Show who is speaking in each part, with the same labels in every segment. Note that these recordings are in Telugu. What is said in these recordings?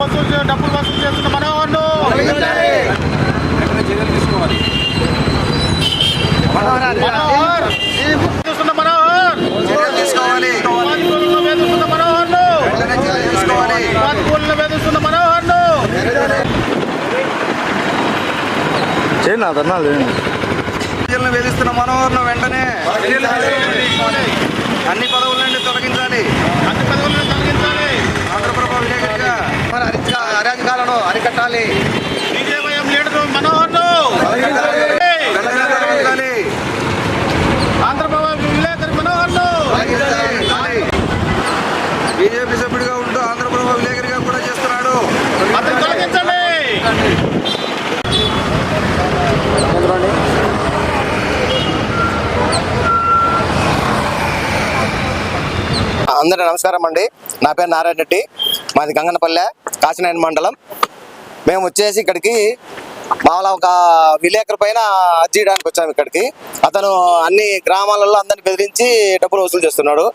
Speaker 1: వసూలు చే- డబ్బులు వసూలు చేస్తున్న మనోహర్ చేస్తున్న మనోహర్
Speaker 2: తీసుకోవాలి.
Speaker 1: ఉపాధికులను వేధిస్తున్న మనోహర్ను
Speaker 2: వెంటనే చర్యలు తీసుకోవాలి.
Speaker 1: ఉపాధికులను వేధిస్తున్న మనోహర్ను
Speaker 3: చేయండి నా ధర్నాలు చేయండి.
Speaker 2: ప్రజలను వేధిస్తున్న మనోహర్ను వెంటనే అన్ని పదవుల నుండి తొలగించాలి
Speaker 1: అన్ని పదవులను తొలగించాలి
Speaker 2: ఆంధ్రప్రభ విలేకరిగా మన అరిచ- అరాజకాలను అరికట్టాలి
Speaker 1: బీజేపీ లీడర్ మనోహర్ను
Speaker 2: వెంటనే తొలగించాలి
Speaker 1: ఆంధ్రప్రదేశ్ విలేకరి మనోహర్ను
Speaker 2: తొలగించాలి. బీజేపీ సభ్యుడిగా ఉంటూ ఆంధ్రప్రభ విలేకరిగా కూడా చేస్తున్నాడు.
Speaker 4: అందరూ నమస్కారం అండి. నా పేరు నారాయణ రెడ్డి. మాది గంగనపల్లె కాశీనాయన మండలం. మేము వచ్చేసి ఇక్కడికి మామూలు ఒక విలేకరు పైన అర్జీ చేయడానికి వచ్చాము ఇక్కడికి. అతను అన్ని గ్రామాలలో అందరిని బెదిరించి డబ్బులు వసూలు చేస్తున్నాడు.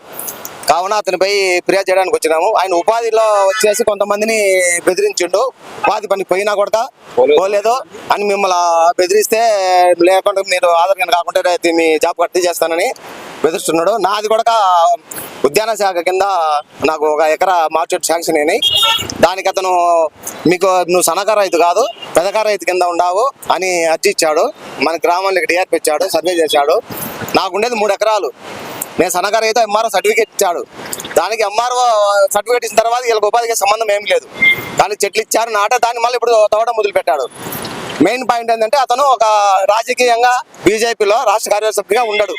Speaker 4: కావున అతనిపై ఫిర్యాదు చేయడానికి వచ్చినాము. ఆయన ఉపాధిలో వచ్చేసి కొంతమందిని బెదిరించిండు. ఉపాధి పని పోయినా కూడా పోలేదు. అని మిమ్మల్ని బెదిరిస్తే లేకుండా మీరు ఆధార్ కార్డు కాకుండా మీ జాబ్ కట్టి చేస్తానని బెదిరిస్తున్నాడు. నాది కూడా ఉద్యాన శాఖ కింద నాకు ఒక ఎకరా మార్కెట్ శాంక్షన్ అయినాయి. దానికి అతను మీకు నువ్వు సన్నకార రైతు కాదు పెదకార రైతు కింద ఉండవు అని అర్జీ ఇచ్చాడు. మన గ్రామానికి డిఆర్పి ఇచ్చాడు సర్వే చేశాడు. నాకు ఉండేది మూడు ఎకరాలు. నేను సన్నకారు అయితే ఎంఆర్ఓ సర్టిఫికేట్ ఇచ్చాడు. దానికి ఎంఆర్ఓ సర్టిఫికేట్ ఇచ్చిన తర్వాత వీళ్ళకి ఉపాధికి సంబంధం ఏం లేదు. కానీ చెట్లు ఇచ్చారు నాట దాన్ని మళ్ళీ ఇప్పుడు తవ్వడం మొదలుపెట్టాడు. మెయిన్ పాయింట్ ఏంటంటే అతను ఒక రాజకీయంగా బీజేపీలో రాష్ట్ర కార్యదర్శిగా ఉండడు.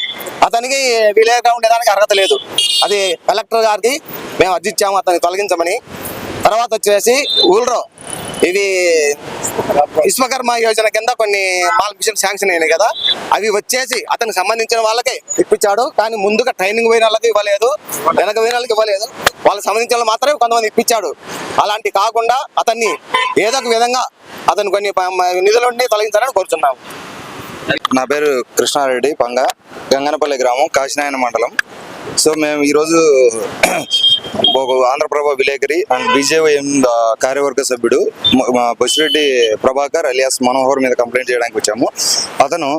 Speaker 4: అతనికి విలేకరుగా ఉండేదానికి అర్హత లేదు. అది కలెక్టర్ గారికి మేము అర్జీ ఇచ్చాము అతన్ని తొలగించమని. తర్వాత వచ్చేసి ఊళ్ళో ఇవి విశ్వకర్మ యోజన కింద కొన్ని మాల్ మిషన్ శాంక్షన్ అయినాయి కదా. అవి వచ్చేసి అతనికి సంబంధించిన వాళ్ళకే ఇప్పించాడు. కానీ ముందుగా ట్రైనింగ్ పోయిన వాళ్ళకి ఇవ్వలేదు. వెనక పోయిన వాళ్ళకి ఇవ్వలేదు. వాళ్ళకి సంబంధించిన వాళ్ళు మాత్రమే కొంతమంది ఇప్పించాడు. అలాంటి కాకుండా అతన్ని ఏదో ఒక విధంగా అతను కొన్ని నిధులుండి నిధుల నుండి తొలగించాలని కోరుతున్నాము
Speaker 2: నా పేరు కృష్ణారెడ్డి పంగ గంగనపల్లి గ్రామం కాశీనాయన మండలం. సో మేము ఈరోజు ఆంధ్రప్రభ విలేకరి అండ్ బీజేవైఎం కార్యవర్గ సభ్యుడు మా బసిరెడ్డి ప్రభాకర్ అలియాస్ మనోహర్ మీద కంప్లైంట్ చేయడానికి వచ్చాము. అతను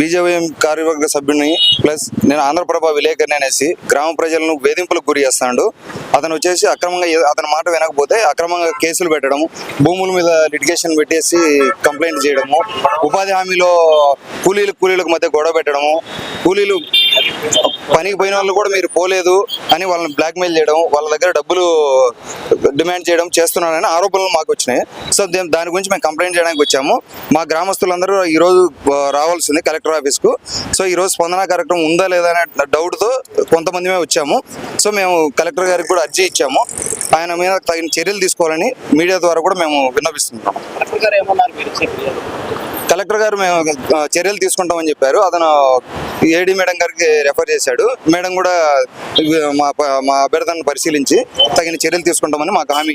Speaker 2: బీజేవైఎం కార్యవర్గ సభ్యుని ప్లస్ నేను ఆంధ్రప్రభ విలేకరిని అనేసి గ్రామ ప్రజలను వేధింపులకు గురి చేస్తాడు. అతను వచ్చేసి అక్రమంగా అతని మాట వినకపోతే అక్రమంగా కేసులు పెట్టడము భూముల మీద లిటిగేషన్ పెట్టేసి కంప్లైంట్ చేయడము ఉపాధి హామీలో కూలీలు కూలీలకు మధ్య గొడవ పెట్టడము కూలీలు పనికి పోయిన వాళ్ళు కూడా మీరు పోలేదు అని వాళ్ళని బ్లాక్మెయిల్ చేయడం వాళ్ళ దగ్గర డబ్బులు డిమాండ్ చేయడం చేస్తున్నారని ఆరోపణలు మాకు వచ్చినాయి. సో దాని గురించి మేము కంప్లైంట్ చేయడానికి వచ్చాము. మా గ్రామస్తులందరూ ఈరోజు రావాల్సింది కలెక్టర్ ఆఫీస్కు. సో ఈరోజు స్పందన కార్యక్రమం ఉందా లేదా అనే డౌట్తో కొంతమందిమే వచ్చాము. సో మేము కలెక్టర్ గారికి కూడా అర్జీ ఇచ్చాము. ఆయన మీద తగిన చర్యలు తీసుకోవాలని మీడియా ద్వారా కూడా మేము విన్నపిస్తున్నాం కలెక్టర్ గారు మేము చర్యలు తీసుకుంటామని చెప్పారు. అతను ఏడీ మేడం గారికి రెఫర్ చేశాడు. మేడం కూడా మా మా అభ్యర్థనను పరిశీలించి తగిన చర్యలు తీసుకుంటామని మాకు హామీ